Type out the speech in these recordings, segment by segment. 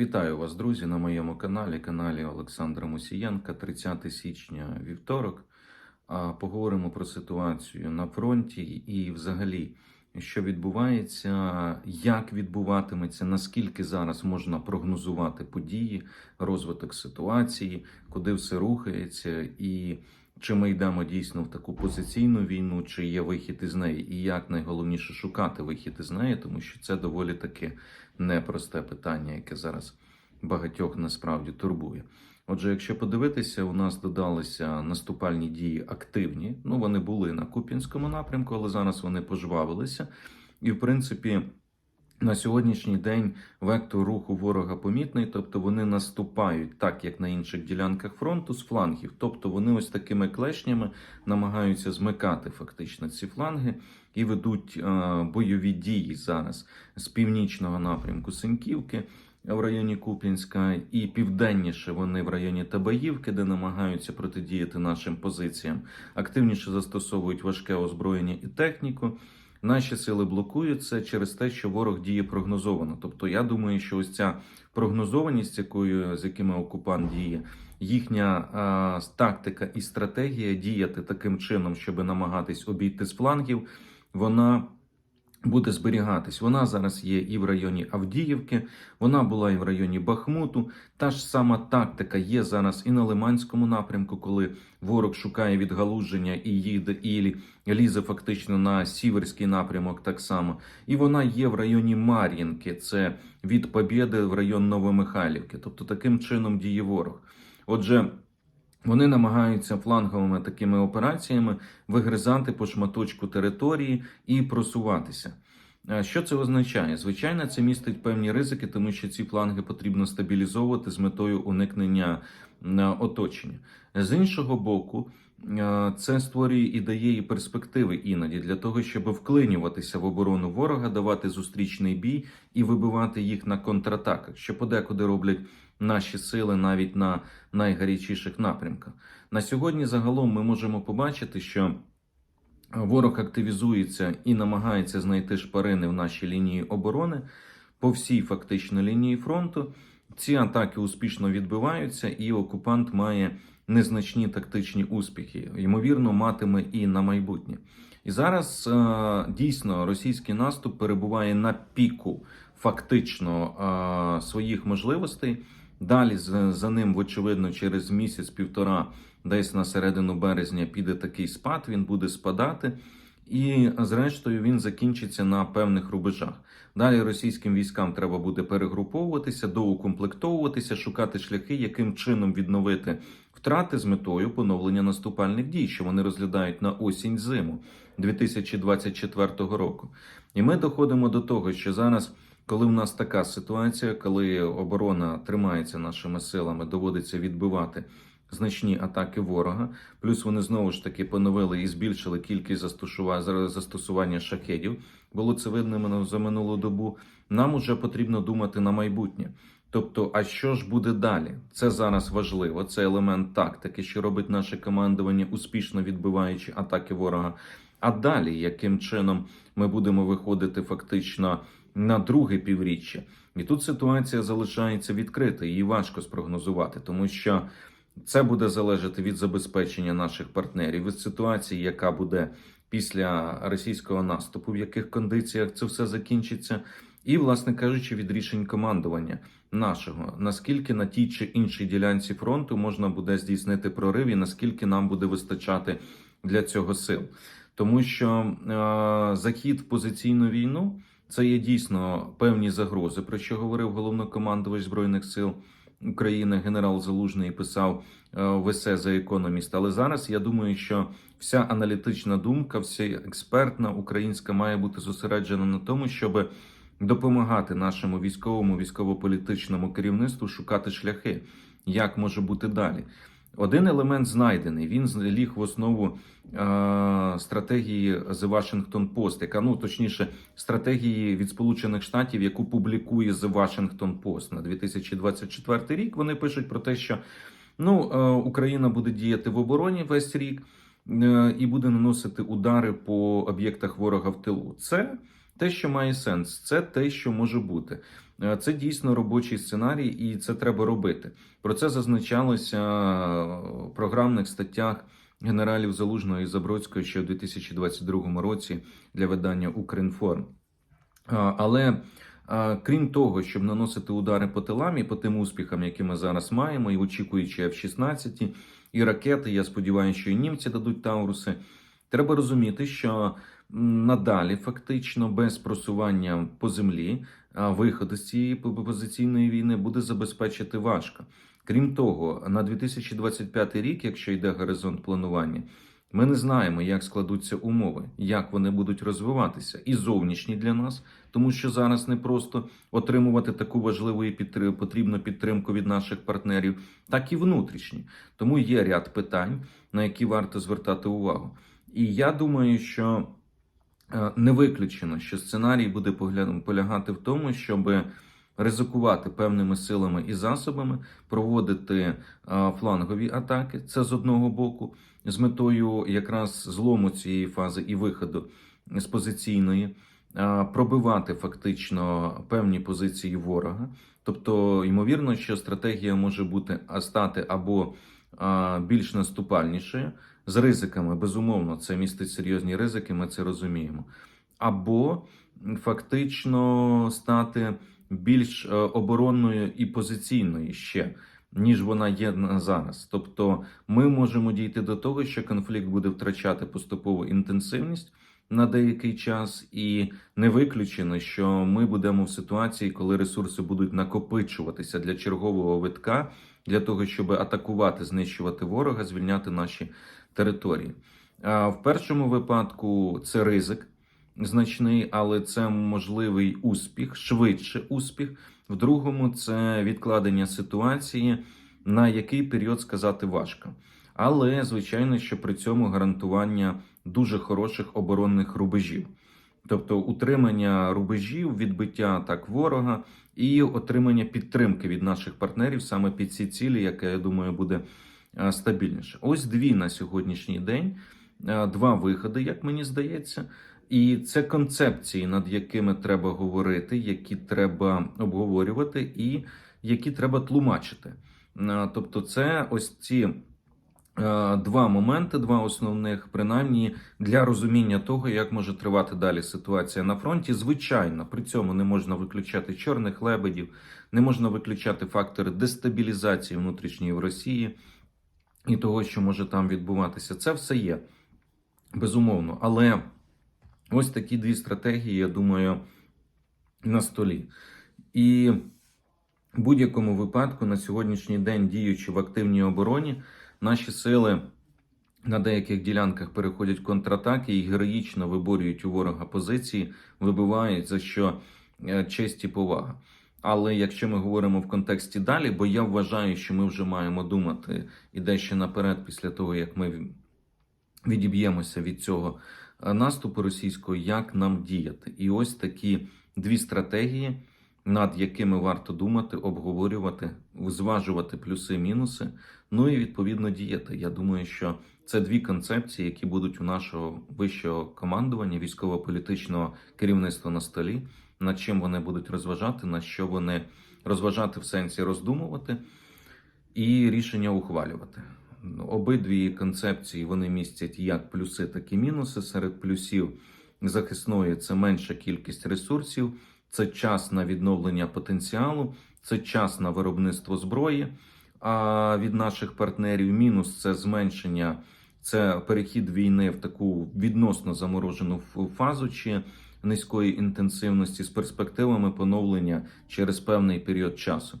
Вітаю вас, друзі, на моєму каналі, каналі Олександра Мусієнка, 30 січня вівторок. Поговоримо про ситуацію на фронті і, взагалі, що відбувається, як відбуватиметься, наскільки зараз можна прогнозувати події, розвиток ситуації, куди все рухається, і чи ми йдемо дійсно в таку позиційну війну, чи є вихід із неї, і як найголовніше шукати вихід із неї, тому що це доволі таки непросте питання, яке зараз багатьох насправді турбує. Отже, якщо подивитися, у нас додалися наступальні дії активні. Ну, вони були на Куп'янському напрямку, але зараз вони пожвавилися. І, в принципі, на сьогоднішній день вектор руху ворога помітний, тобто вони наступають так, як на інших ділянках фронту з флангів. Тобто вони ось такими клешнями намагаються змикати фактично ці фланги і ведуть е, бойові дії зараз з північного напрямку Синьківки в районі Куп'янська, і південніше вони в районі Табаївки, де намагаються протидіяти нашим позиціям. Активніше застосовують важке озброєння і техніку. Наші сили блокуються через те, що ворог діє прогнозовано. Тобто, я думаю, що ось ця прогнозованість, якою з якими окупант діє, їхня а, тактика і стратегія діяти таким чином, щоб намагатись обійти з флангів, вона буде зберігатись. Вона зараз є і в районі Авдіївки, вона була і в районі Бахмуту. Та ж сама тактика є зараз і на Лиманському напрямку, коли ворог шукає відгалуження і їде і лізе фактично на сіверський напрямок, так само. І вона є в районі Мар'їнки, це від Побєди в район Новомихайлівки. Тобто таким чином діє ворог. Отже. Вони намагаються фланговими такими операціями вигризати по шматочку території і просуватися. Що це означає? Звичайно, це містить певні ризики, тому що ці фланги потрібно стабілізовувати з метою уникнення оточення. З іншого боку, це створює і дає і перспективи іноді для того, щоб вклинюватися в оборону ворога, давати зустрічний бій і вибивати їх на контратаках, що подекуди роблять наші сили навіть на найгарячіших напрямках. На сьогодні загалом ми можемо побачити, що ворог активізується і намагається знайти шпарини в нашій лінії оборони по всій фактично лінії фронту. Ці атаки успішно відбиваються, і окупант має незначні тактичні успіхи. Ймовірно, матиме і на майбутнє. І зараз е, дійсно російський наступ перебуває на піку фактично е, своїх можливостей. Далі за ним, очевидно, через місяць-півтора, десь на середину березня, піде такий спад. Він буде спадати. І, зрештою, він закінчиться на певних рубежах. Далі російським військам треба буде перегруповуватися, доукомплектовуватися, шукати шляхи, яким чином відновити втрати з метою поновлення наступальних дій, що вони розглядають на осінь зиму 2024 року. І ми доходимо до того, що зараз. Коли в нас така ситуація, коли оборона тримається нашими силами, доводиться відбивати значні атаки ворога, плюс вони знову ж таки поновили і збільшили кількість застосування шахедів. Було це видно за минулу добу. Нам уже потрібно думати на майбутнє. Тобто, а що ж буде далі? Це зараз важливо. Це елемент тактики, що робить наше командування, успішно відбиваючи атаки ворога. А далі, яким чином ми будемо виходити фактично на друге півріччя. І тут ситуація залишається відкритою, її важко спрогнозувати, тому що це буде залежати від забезпечення наших партнерів, від ситуації, яка буде після російського наступу, в яких кондиціях це все закінчиться, і, власне кажучи, від рішень командування нашого, наскільки на тій чи іншій ділянці фронту можна буде здійснити прорив, і наскільки нам буде вистачати для цього сил, тому що е захід в позиційну війну. Це є дійсно певні загрози, про що говорив головнокомандувач збройних сил України генерал Залужний писав е, в есе за економіст. Але зараз я думаю, що вся аналітична думка, вся експертна українська має бути зосереджена на тому, щоб допомагати нашому військовому військово-політичному керівництву шукати шляхи, як може бути далі. Один елемент знайдений. Він ліг в основу е, стратегії The Washington Post, яка ну точніше стратегії від Сполучених Штатів, яку публікує The Washington Post на 2024 рік. Вони пишуть про те, що ну е, Україна буде діяти в обороні весь рік е, і буде наносити удари по об'єктах ворога в тилу. Це Те, що має сенс, це те, що може бути. Е, Це дійсно робочий сценарій, і це треба робити. Про це зазначалося в програмних статтях генералів Залужного і Забродського ще в 2022 році для видання Укрінформ. Але крім того, щоб наносити удари по тилам і по тим успіхам, які ми зараз маємо, і очікуючи F-16, і ракети, я сподіваюся, що і німці дадуть Тауруси. Треба розуміти, що надалі фактично без просування по землі виходу з цієї позиційної війни буде забезпечити важко. Крім того, на 2025 рік, якщо йде горизонт планування, ми не знаємо, як складуться умови, як вони будуть розвиватися, і зовнішні для нас, тому що зараз не просто отримувати таку важливу і підтри- потрібну підтримку від наших партнерів, так і внутрішні. Тому є ряд питань, на які варто звертати увагу. І я думаю, що е, не виключено, що сценарій буде полягати в тому, щоб ризикувати певними силами і засобами, проводити е, флангові атаки. Це з одного боку, з метою якраз злому цієї фази і виходу з позиційної, е, пробивати фактично певні позиції ворога. Тобто, ймовірно, що стратегія може бути стати або більш наступальнішою з ризиками. Безумовно, це містить серйозні ризики, ми це розуміємо. Або фактично стати більш е, оборонною і позиційною ще, ніж вона є зараз. Тобто, ми можемо дійти до того, що конфлікт буде втрачати поступово інтенсивність на деякий час, і не виключено, що ми будемо в ситуації, коли ресурси будуть накопичуватися для чергового витка, для того, щоб атакувати, знищувати ворога, звільняти наші території. А в першому випадку це ризик значний, але це можливий успіх, швидше успіх. В другому це відкладення ситуації, на який період сказати важко. Але звичайно, що при цьому гарантування дуже хороших оборонних рубежів, тобто утримання рубежів, відбиття атак ворога і отримання підтримки від наших партнерів саме під ці цілі, яке я думаю буде е, стабільніше. Ось дві на сьогоднішній день, е, два виходи, як мені здається. І це концепції, над якими треба говорити, які треба обговорювати, і які треба тлумачити. Е, Тобто, це ось ці два моменти, два основних, принаймні для розуміння того, як може тривати далі ситуація на фронті. Звичайно, при цьому не можна виключати чорних лебедів, не можна виключати фактори дестабілізації внутрішньої в Росії і того, що може там відбуватися. Це все є безумовно. Але ось такі дві стратегії, я думаю, на столі. І в будь-якому випадку на сьогоднішній день, діючи в активній обороні, наші сили на деяких ділянках переходять контратаки і героїчно виборюють у ворога позиції, вибивають за що е, честь і повага. Але якщо ми говоримо в контексті далі, бо я вважаю, що ми вже маємо думати і дещо наперед, після того як ми відіб'ємося від цього е, наступу російського, як нам діяти. І ось такі дві стратегії, над якими варто думати, обговорювати, зважувати плюси-мінуси, ну і відповідно діяти. Я думаю, що це дві концепції, які будуть у нашого вищого командування, військово-політичного керівництва на столі, над чим вони будуть розважати, на що вони розважати в сенсі роздумувати і рішення ухвалювати. Обидві концепції вони містять як плюси, так і мінуси. Серед плюсів захисної це менша кількість ресурсів, це час на відновлення потенціалу, це час на виробництво зброї. А від наших партнерів мінус це зменшення, це перехід війни в таку відносно заморожену фазу чи низької інтенсивності з перспективами поновлення через певний період часу.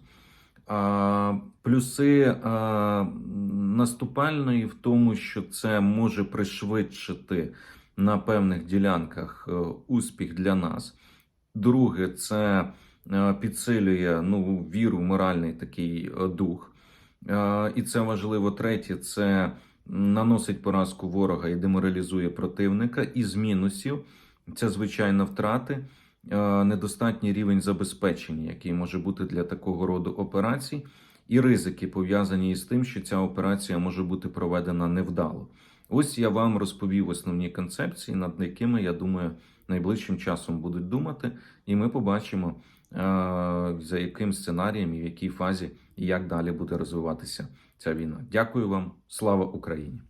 А, плюси а, наступальної в тому, що це може пришвидшити на певних ділянках е, успіх для нас. Друге, це е, підсилює ну, віру, моральний такий е, дух. Е, І це важливо. Третє, це наносить поразку ворога і деморалізує противника. І з мінусів це звичайно втрати, недостатній рівень забезпечення, який може бути для такого роду операцій, і ризики пов'язані із тим, що ця операція може бути проведена невдало. Ось я вам розповів основні концепції, над якими я думаю найближчим часом будуть думати, і ми побачимо, е, за яким сценарієм і в якій фазі і як далі буде розвиватися ця війна. Дякую вам, слава Україні!